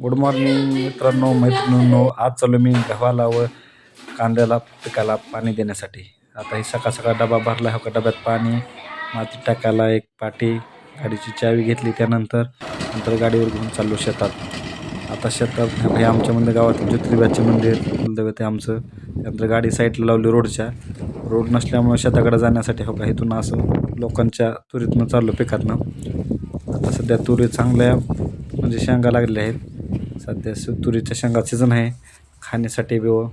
Good morning मित्रांनो मैत्रिणींनो. आज चालू मी गव्हाला व कांद्याला पिकाला पाणी देण्यासाठी. आता ही सकाळ सकाळ डबा भरला हो का डब्यात पाणी माती टाकायला एक पाटी गाडीची चावी घेतली त्यानंतर नंतर गाडीवर घेऊन चाललो शेतात. आता शेतात हे आमच्यामध्ये म्हणजे गावातील ज्योतिबाचे मंदिर कुलदैवत आहे आमचं. त्यानंतर गाडी साईडला लावली रोडच्या. रोड नसल्यामुळं शेताकडे जाण्यासाठी हो का इथून असं लोकांच्या तुरीतनं चाललो पिकातनं. आता सध्या तुरी चांगल्या म्हणजे शेंगा लागलेल्या आहेत. सध्या सु तुरीच्या शेंगा सीझन आहे. खाण्यासाठी बी हो, व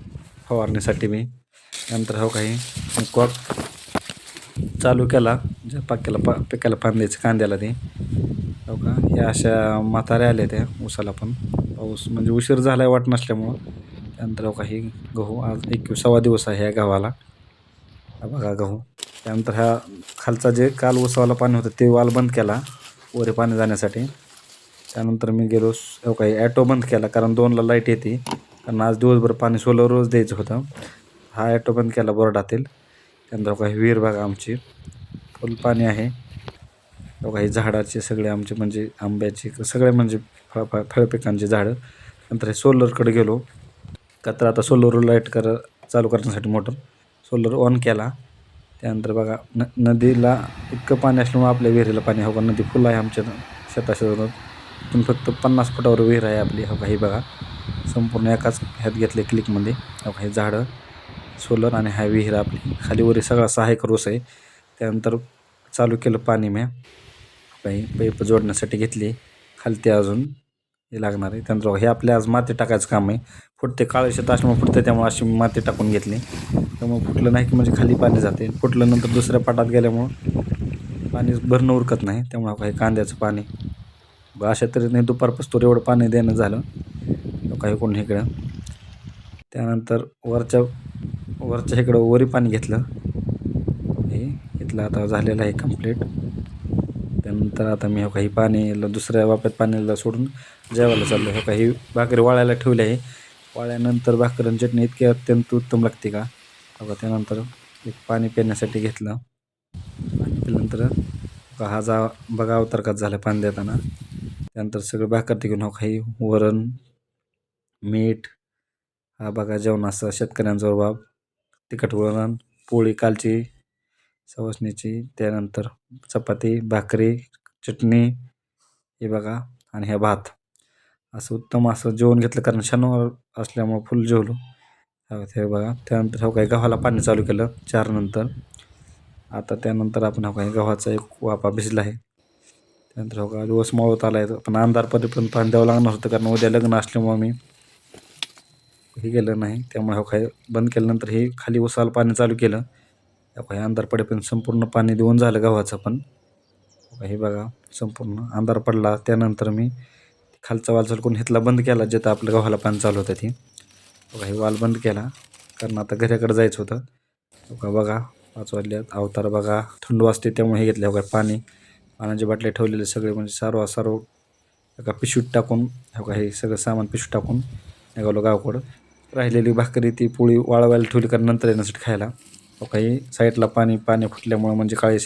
फवारण्यासाठी बी. नंतर हो काही कॉक चालू केला. ज्या पाक्याला पा पिकाला पाणी द्यायचं कांद्याला ते. हो का? या अशा म्हाताऱ्या आल्या त्या ऊसाला पण. पाऊस म्हणजे उशीर झाला आहे वाट नसल्यामुळं. त्यानंतर हो काही गहू आज एकविसावा दिवस आहे ह्या गव्हाला. बघा गहू. त्यानंतर ह्या खालचा जे काल उसावाला पाणी होतं ते वाल बंद केला. वरे पाणी जाण्यासाठी. त्यानंतर मी गेलो स- हो काही ॲटो बंद केला कारण दोनला लाइट येते. कारण आज दिवसभर पाणी सोलर रोज द्यायचं होतं. हा ॲटो बंद केला बोर्डातील. त्यानंतर हो काही विहीर बघा आमची. फुल पाणी आहे. हो काही झाडाचे सगळे आमचे म्हणजे आंब्याचे सगळे म्हणजे फळ फळ फळपिकांची झाडं. नंतर हे सोलरकडे गेलो. का तर आता सोलर लाइट कर चालू करण्यासाठी मोटर सोलर ऑन केला. त्यानंतर बघा न नदीला इतकं पाणी असल्यामुळे आपल्या विहिरीला पाणी हो का नदी फुल आहे आमच्या शेताशेजारून पण फक्त पन्नास फुटावर विहीर आहे आपली. हो काही बघा. संपूर्ण एकाच ह्यात घेतले क्लिकमध्ये हो काही झाडं सोलर आणि हा विहीर आपली. खालीवरी सगळा सहा एकर ऊस आहे. त्यानंतर चालू केलं पाणी मी. काही पाईप जोडण्यासाठी घेतली. खालती अजून हे लागणार आहे. त्यानंतर हे आपल्या आज माती टाकायचं काम आहे. फुटते काळे शेत असल्यामुळे फुटते त्यामुळे अशी माती टाकून घेतली. त्यामुळे फुटलं नाही की म्हणजे खाली पाणी जाते. फुटलं नंतर दुसऱ्या पाटात गेल्यामुळं पाणी भरणं उरकत नाही. त्यामुळं काही कांद्याचं पाणी. बघा अशा तऱ्हेने दुपारपासून एवढं पाणी देणं झालं. काही कोण इकडं. त्यानंतर वरच्या वरच्या इकडं वरी पाणी घेतलं. हे इथलं आता झालेलं आहे कंप्लीट त्यानंतर आता मी हो काही पाणी दुसऱ्या वाप्यात पाण्याला सोडून जेवायला चाललो हो काही भाकरी वाळायला ठेवली आहे. वाळल्यानंतर भाकर आणि चटणी इतकी अत्यंत उत्तम लागते का? बघा त्यानंतर एक पाणी पिण्यासाठी घेतलं. पाणी पिल्यानंतर का हा जा बघा अवतारकात झाला पाणी देताना. त्यानंतर सगळं भाकर घेऊन हो काही वरण मीठ. हा बघा जेवणाचा शेतकऱ्यांचा बाब. तिखट वरण पोळी कालची सवसणीची त्यानंतर चपाती भाकरी चटणी. हे बघा आणि ह्या भात. असं उत्तम असं जेवण घेतलं कारण शनिवार असल्यामुळं फुल जेवलो. हो, हे बघा. त्यानंतर हो काही गव्हाला पाणी चालू केलं चार नंतर आता त्यानंतर आपण हो काही गव्हाचा एक वापा भिजला आहे. त्यानंतर हो का दिवस मावत आला आहे पण अंधारपर्यंत पाणी द्यावं लागणार होतं कारण उद्या लग्न असल्यामुळं मी हे केलं नाही. त्यामुळे हो काय बंद केल्यानंतर हे खाली उसाला पाणी चालू केलं. हो हे काही अंधार पण संपूर्ण पाणी देऊन झालं गव्हाचं पण. हो हे बघा संपूर्ण अंधार पडला. त्यानंतर मी खालचा वाल चालू करून बंद केला जिथं आपलं गव्हाला पाणी चालू होतं ती. बघा हो हे वाल बंद केला कारण आता घराकडे जायचं होतं. का बघा पाच वाजल्यात. अवतार बघा थंड वाजते त्यामुळे हे घेतलं. हो काय पाणी. पाण्याचे बाटले ठेवलेले सगळे म्हणजे सारो सर्व एका पिशवीत टाकून का हे सगळं सामान पिशवीत टाकून निघालो गावाकडं. राहिलेली भाकरी ती पोळी वाळवायला ठेवली कारण नंतर येण्यासाठी खायला. काही साईडला पाणी पाणी फुटल्यामुळं म्हणजे काळी